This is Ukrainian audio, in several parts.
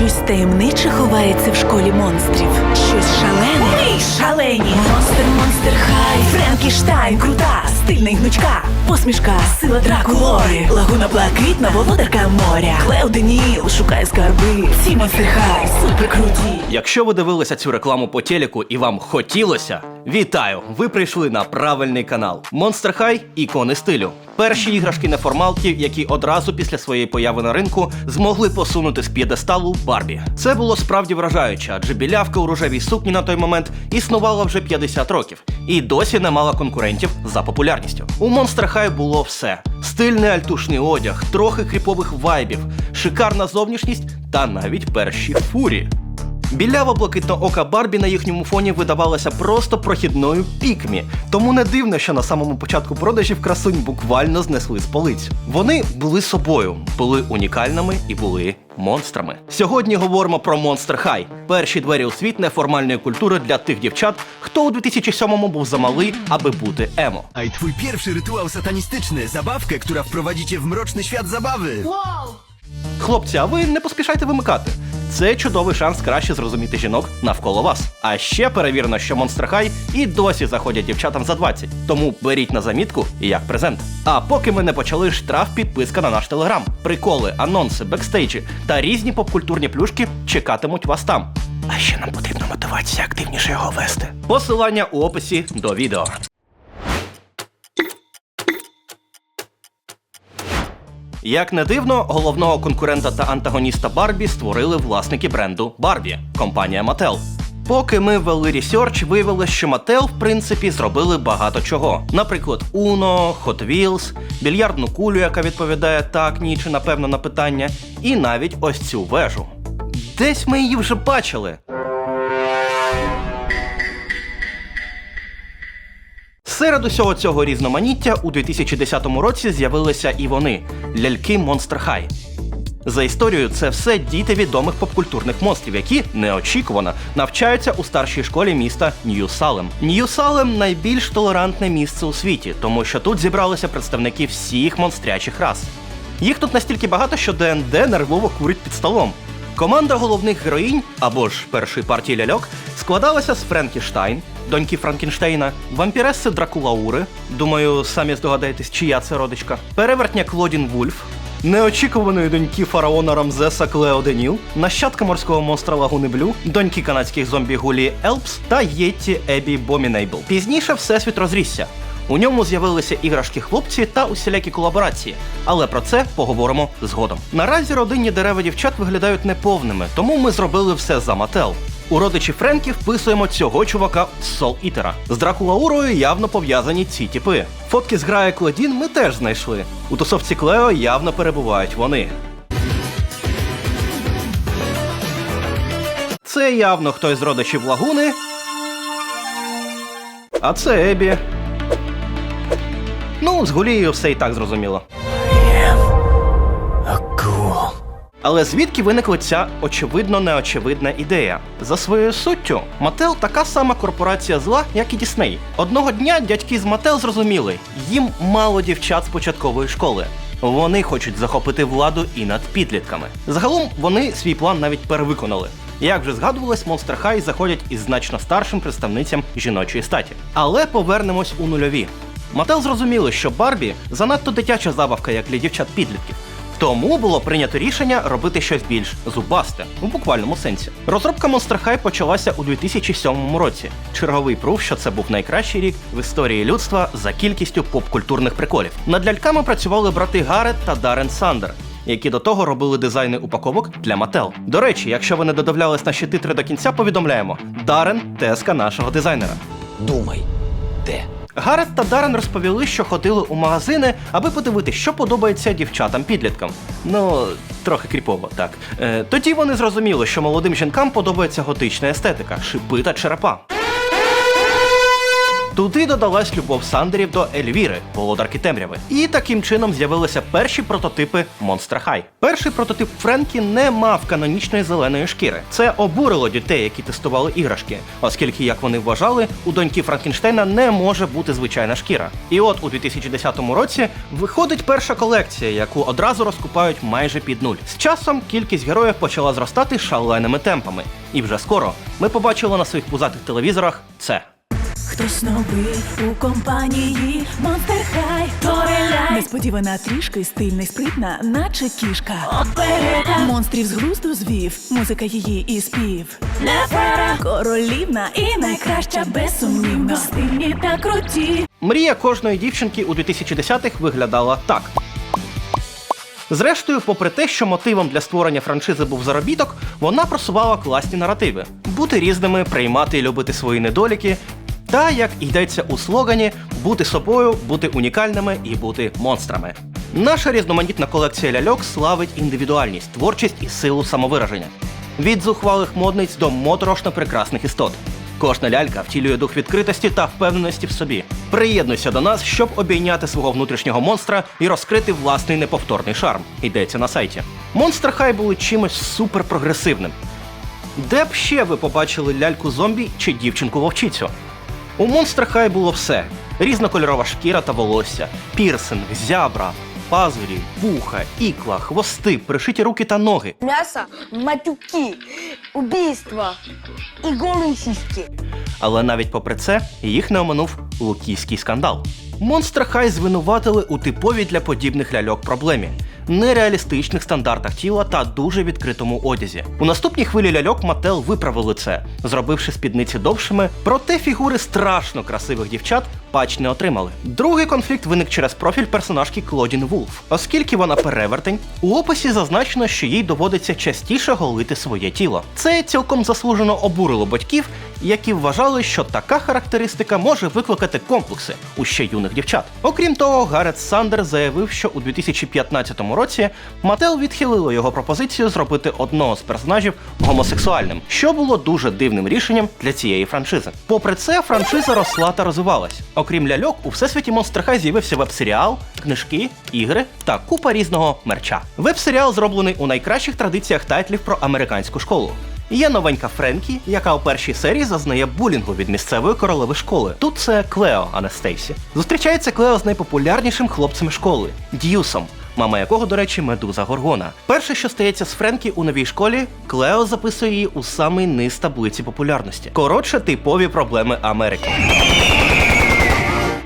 Щось таємниче ховається в школі монстрів. Щось шалене. Ми шалені. Монстр, монстр, хай. Франкіштайн, крута, стильна й гнучка. Посмішка, сила Дракулори. Лагуна блакитна, володарка моря. Клео Деніл шукає скарби. Ці монстри хай, супер круті. Якщо ви дивилися цю рекламу по телеку і вам хотілося, вітаю! Ви прийшли на правильний канал. Monster High – ікони стилю. Перші іграшки неформалки, які одразу після своєї появи на ринку змогли посунути з п'єдесталу Барбі. Це було справді вражаюче, адже білявка у рожевій сукні на той момент існувала вже 50 років і досі не мала конкурентів за популярністю. У Monster High було все: стильний альтушний одяг, трохи кріпових вайбів, шикарна зовнішність та навіть перші фурі. Білява блакитно-ока Барбі на їхньому фоні видавалася просто прохідною пікмі, тому не дивно, що на самому початку продажів красунь буквально знесли з полиць. Вони були собою, були унікальними і були монстрами. Сьогодні говоримо про Monster High – перші двері у світ неформальної культури для тих дівчат, хто у 2007-му був замалий, аби бути емо. A i twój pierwszy rytuał satanistyczny, zabawkę, która wprowadzi cię w mroczny świat zabawy. Хлопці, а ви не поспішайте вимикати. Це чудовий шанс краще зрозуміти жінок навколо вас. А ще перевірено, що Monster High і досі заходять дівчатам за 20. Тому беріть на замітку як презент. А поки ми не почали штраф, підписка на наш телеграм. Приколи, анонси, бекстейджі та різні попкультурні плюшки чекатимуть вас там. А ще нам потрібна мотивація активніше його вести. Посилання у описі до відео. Як не дивно, головного конкурента та антагоніста Барбі створили власники бренду Барбі, компанія Mattel. Поки ми вели ресерч, виявилось, що Mattel, в принципі, зробили багато чого. Наприклад, Uno, Hot Wheels, більярдну кулю, яка відповідає так, ні чи напевно на питання, і навіть ось цю вежу. Десь ми її вже бачили. Серед усього цього різноманіття у 2010 році з'явилися і вони ляльки Monster High. За історією, це все діти відомих попкультурних монстрів, які неочікувано навчаються у старшій школі міста Нью-Салем. Нью-Салем найбільш толерантне місце у світі, тому що тут зібралися представники всіх монстрячих рас. Їх тут настільки багато, що ДНД нервово курить під столом. Команда головних героїнь або ж першої партії ляльок складалася з Френкіштайн, доньки Франкенштейна, вампіреси Дракулаури. Думаю, самі здогадаєтесь, чия це родичка, перевертня Клодін Вульф, неочікуваної доньки фараона Рамзеса Клео Деніл, нащадка морського монстра Лагуни Блю, доньки канадських зомбі Гулі Елпс та Єтті Ебі Бомінейбл. Пізніше всесвіт розрісся. У ньому з'явилися іграшки хлопці та усілякі колаборації, але про це поговоримо згодом. Наразі родинні дерева дівчат виглядають неповними, тому ми зробили все за Мател. У родичі Френкі вписуємо цього чувака Сол Ітера. З Дракулаурою явно пов'язані ці типи. Фотки з грає Клодін ми теж знайшли. У тусовці Клео явно перебувають вони. Це явно хтось з родичів Лагуни. А це Ебі. Ну, з Гулією все і так зрозуміло. Але звідки виникла ця очевидно неочевидна ідея? За своєю суттю, Мател така сама корпорація зла, як і Дісней. Одного дня дядьки з Мател зрозуміли, їм мало дівчат з початкової школи. Вони хочуть захопити владу і над підлітками. Загалом вони свій план навіть перевиконали. Як вже згадувалось, Monster High заходять із значно старшим представницям жіночої статі. Але повернемось у нульові. Мател зрозуміли, що Барбі занадто дитяча забавка, як для дівчат-підлітків. Тому було прийнято рішення робити щось більш зубасте у буквальному сенсі. Розробка Monster High почалася у 2007 році. Черговий пруф, що це був найкращий рік в історії людства за кількістю поп-культурних приколів. Над ляльками працювали брати Гарет та Дарен Сандер. Які до того робили дизайни упаковок для Mattel. До речі, якщо ви не додивлялись наші титри до кінця, повідомляємо: Дарен теска нашого дизайнера. Думай, де? Гарет та Дарен розповіли, що ходили у магазини, аби подивитися, що подобається дівчатам-підліткам. Ну, трохи кріпово, так. Е, тоді вони зрозуміли, що молодим жінкам подобається готична естетика, шипи та черепа. Туди додалась любов Сандерів до Ельвіри, володарки темряви. І таким чином з'явилися перші прототипи Monster High. Перший прототип Френкі не мав канонічної зеленої шкіри. Це обурило дітей, які тестували іграшки, оскільки, як вони вважали, у доньки Франкенштейна не може бути звичайна шкіра. І от у 2010 році виходить перша колекція, яку одразу розкупають майже під нуль. З часом кількість героїв почала зростати шаленими темпами. І вже скоро ми побачили на своїх пузатих телевізорах це. Хтось новий у компанії? High Торелай Несподівана трішки стильна й спритна, наче кішка. Оперета. Монстрів з глузду звів, музика її і спів. Нефера Королівна і найкраща безсумнівно Стильні та круті. Мрія кожної дівчинки у 2010-х виглядала так. Зрештою, попри те, що мотивом для створення франшизи був заробіток, вона просувала класні наративи: бути різними, приймати і любити свої недоліки. Та, як йдеться у слогані, бути собою, бути унікальними і бути монстрами. Наша різноманітна колекція ляльок славить індивідуальність, творчість і силу самовираження. Від зухвалих модниць до моторошно прекрасних істот. Кожна лялька втілює дух відкритості та впевненості в собі. Приєднуйся до нас, щоб обійняти свого внутрішнього монстра і розкрити власний неповторний шарм. Йдеться на сайті. Монстр Хай були чимось суперпрогресивним. Де б ще ви побачили ляльку зомбі чи дівчинку вовчицю? У Monster High було все: різнокольорова шкіра та волосся, пірсинг, зябра, пазурі, вуха, ікла, хвости, пришиті руки та ноги. Мясо, матюки, убийства и голые сиськи. Але навіть попри це їх не оминув лукійський скандал. Monster High звинуватили у типовій для подібних ляльок проблемі нереалістичних стандартах тіла та дуже відкритому одязі. У наступній хвилі ляльок Мател виправили це, зробивши спідниці довшими, проте фігури страшно красивих дівчат патч не отримали. Другий конфлікт виник через профіль персонажки Клодін Вулф, оскільки вона перевертень. У описі зазначено, що їй доводиться частіше голити своє тіло. Це цілком заслужено обурило батьків, які вважали, що така характеристика може викликати комплекси у ще юних дівчат. Окрім того, Гарет Сандер заявив, що у 2015 році Мател відхилило його пропозицію зробити одного з персонажів гомосексуальним, що було дуже дивним рішенням для цієї франшизи. Попри це, франшиза росла та розвивалась. Окрім ляльок, у всесвіті Monster High з'явився веб-серіал, книжки, ігри та купа різного мерча. Веб-серіал зроблений у найкращих традиціях тайтлів про американську школу. Є новенька Френкі, яка у першій серії зазнає булінгу від місцевої королеви школи. Тут це Клео, а не Стейсі. Зустрічається Клео з найпопулярнішим хлопцем школи Д'юсом, мама якого, до речі, медуза Горгона. Перше, що стається з Френкі у новій школі, Клео записує її у самий низ таблиці популярності. Коротше, типові проблеми Америки.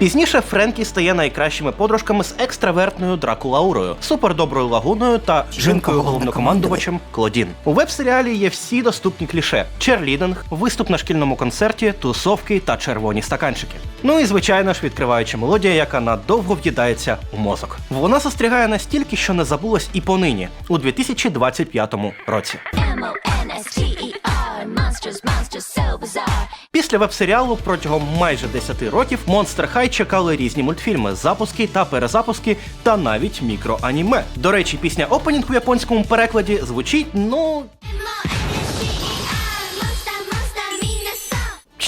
Пізніше Френкі стає найкращими подружками з екстравертною Дракулаурою, супердоброю лагуною та жінкою головнокомандувачем Клодін. У веб-серіалі є всі доступні кліше: черлідинг, виступ на шкільному концерті, тусовки та червоні стаканчики. Ну і звичайно ж відкриваюча мелодія, яка надовго в'їдається у мозок. Вона застрягає настільки, що не забулась і понині у 2025 році. M-O-N-S-T-E-R Monsters, monsters, Після веб-серіалу протягом майже 10 років Monster High чекали різні мультфільми, запуски та перезапуски, та навіть мікроаніме. До речі, пісня опенінг у японському перекладі звучить, ну,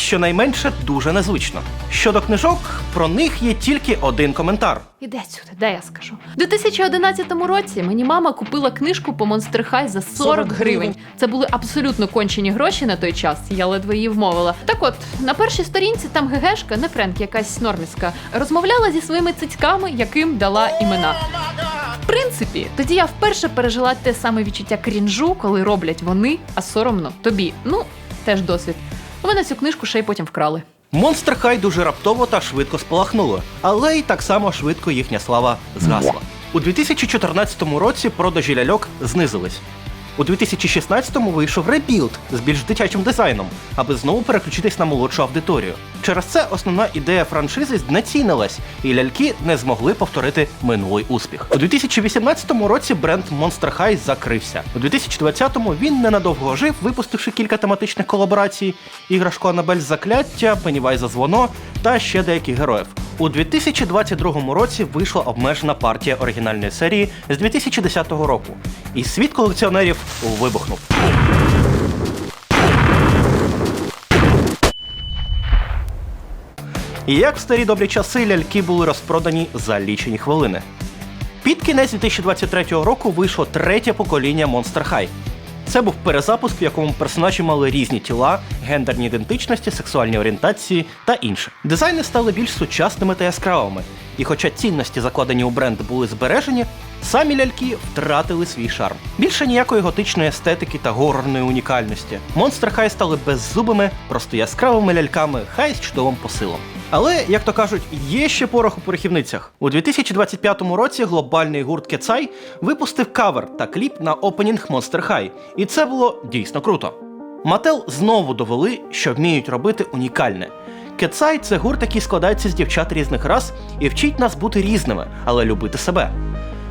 щонайменше дуже незвично. Щодо книжок, про них є тільки один коментар. Іди сюди, де я скажу. У 2011 році мені мама купила книжку по Monster High за 40 гривень. Це були абсолютно кончені гроші на той час. Я ледве її вмовила. Так от, на першій сторінці там ГГшка, не Френк, якась норміська, розмовляла зі своїми цицьками, яким дала імена. В принципі, тоді я вперше пережила те саме відчуття крінжу, коли роблять вони, а соромно тобі. Ну, теж досвід. Ви на цю книжку ще й потім вкрали. Монстр хай дуже раптово та швидко спалахнуло, але й так само швидко їхня слава згасла. У 2014 році продажі ляльок знизились. У 2016-му вийшов ребілд з більш дитячим дизайном, аби знову переключитись на молодшу аудиторію. Через це основна ідея франшизи знецінилась, і ляльки не змогли повторити минулий успіх. У 2018 році бренд Monster High закрився. У 2020-му він ненадовго ожив, випустивши кілька тематичних колаборацій: іграшку Анабель Закляття, Пеннівайза Звоно та ще деяких героїв. У 2022 році вийшла обмежена партія оригінальної серії з 2010 року, і світ колекціонерів вибухнув. І як в старі добрі часи ляльки були розпродані за лічені хвилини. Під кінець 2023 року вийшло третє покоління Monster High. Це був перезапуск, в якому персонажі мали різні тіла, гендерні ідентичності, сексуальні орієнтації та інше. Дизайни стали більш сучасними та яскравими. І хоча цінності, закладені у бренд, були збережені, самі ляльки втратили свій шарм. Більше ніякої готичної естетики та горорної унікальності. Monster High стали беззубими, просто яскравими ляльками, хай з чудовим посилом. Але, як то кажуть, є ще порох у порохівницях. У 2025 році глобальний гурт Кецай випустив кавер та кліп на опенінг Monster High, і це було дійсно круто. Мател знову довели, що вміють робити унікальне. Кецай це гурт, який складається з дівчат різних рас і вчить нас бути різними, але любити себе.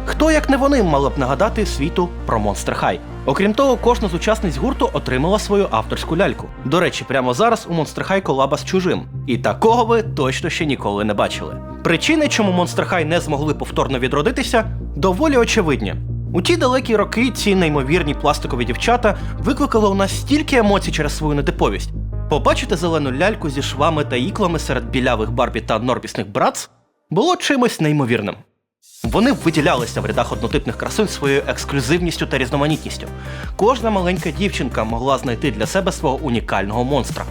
Хто як не вони мали б нагадати світу про Monster High? Окрім того, кожна з учасниць гурту отримала свою авторську ляльку. До речі, прямо зараз у Monster High колаба з чужим. І такого ви точно ще ніколи не бачили. Причини, чому Monster High не змогли повторно відродитися, доволі очевидні. У ті далекі роки ці неймовірні пластикові дівчата викликали у нас стільки емоцій через свою нетиповість. Побачити зелену ляльку зі швами та іклами серед білявих Барбі та норбісних братц було чимось неймовірним. Вони виділялися в рядах однотипних красунь своєю ексклюзивністю та різноманітністю. Кожна маленька дівчинка могла знайти для себе свого унікального монстра.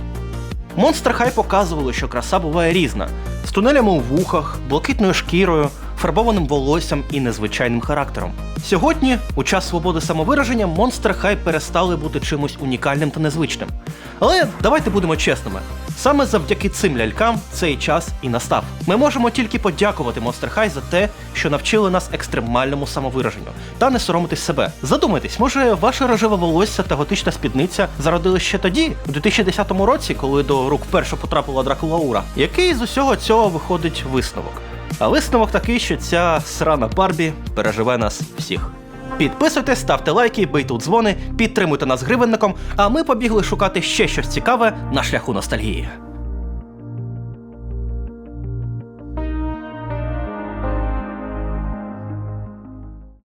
Монстр Хай показували, що краса буває різна: з тунелями у вухах, блакитною шкірою, фарбованим волоссям і незвичайним характером. Сьогодні, у час свободи самовираження, Монстр Хай перестали бути чимось унікальним та незвичним. Але давайте будемо чесними. Саме завдяки цим лялькам цей час і настав. Ми можемо тільки подякувати Monster High за те, що навчили нас екстремальному самовираженню та не соромитись себе. Задумайтесь, може, ваше рожеве волосся та готична спідниця зародили ще тоді, у 2010 році, коли до рук вперше потрапила Дракулаура. Який з усього цього виходить висновок? А висновок такий, що ця срана Барбі переживе нас всіх. Підписуйтесь, ставте лайки, бийте у дзвони, підтримуйте нас гривенником, а ми побігли шукати ще щось цікаве на шляху ностальгії.